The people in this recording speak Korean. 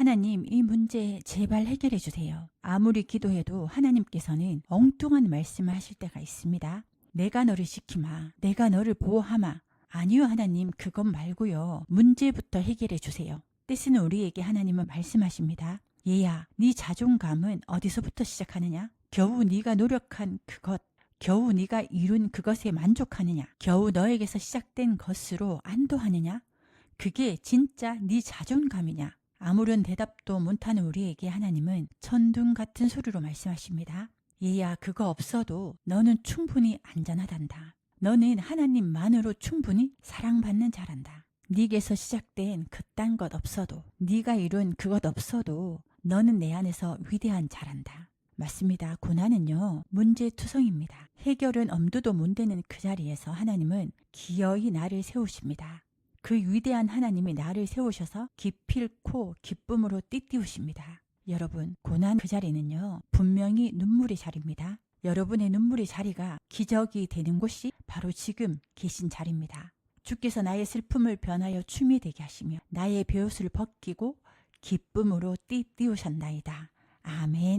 하나님 이 문제 제발 해결해 주세요. 아무리 기도해도 하나님께서는 엉뚱한 말씀을 하실 때가 있습니다. 내가 너를 지키마. 내가 너를 보호하마. 아니요 하나님 그것 말고요. 문제부터 해결해 주세요. 때쓰는 우리에게 하나님은 말씀하십니다. 얘야 네 자존감은 어디서부터 시작하느냐? 겨우 네가 노력한 그것 겨우 네가 이룬 그것에 만족하느냐? 겨우 너에게서 시작된 것으로 안도하느냐? 그게 진짜 네 자존감이냐? 아무런 대답도 못하는 우리에게 하나님은 천둥 같은 소리로 말씀하십니다. 얘야 그거 없어도 너는 충분히 안전하단다. 너는 하나님만으로 충분히 사랑받는 자란다. 네게서 시작된 그딴 것 없어도 네가 이룬 그것 없어도 너는 내 안에서 위대한 자란다. 맞습니다. 고난은요 문제투성입니다. 해결은 엄두도 못 대는 그 자리에서 하나님은 기어이 나를 세우십니다. 그 위대한 하나님이 나를 세우셔서 기필코 기쁨으로 띠띠우십니다. 여러분, 고난 그 자리는요, 분명히 눈물의 자리입니다. 여러분의 눈물의 자리가 기적이 되는 곳이 바로 지금 계신 자리입니다. 주께서 나의 슬픔을 변하여 춤이 되게 하시며 나의 베옷을 벗기고 기쁨으로 띠띠우셨나이다. 아멘.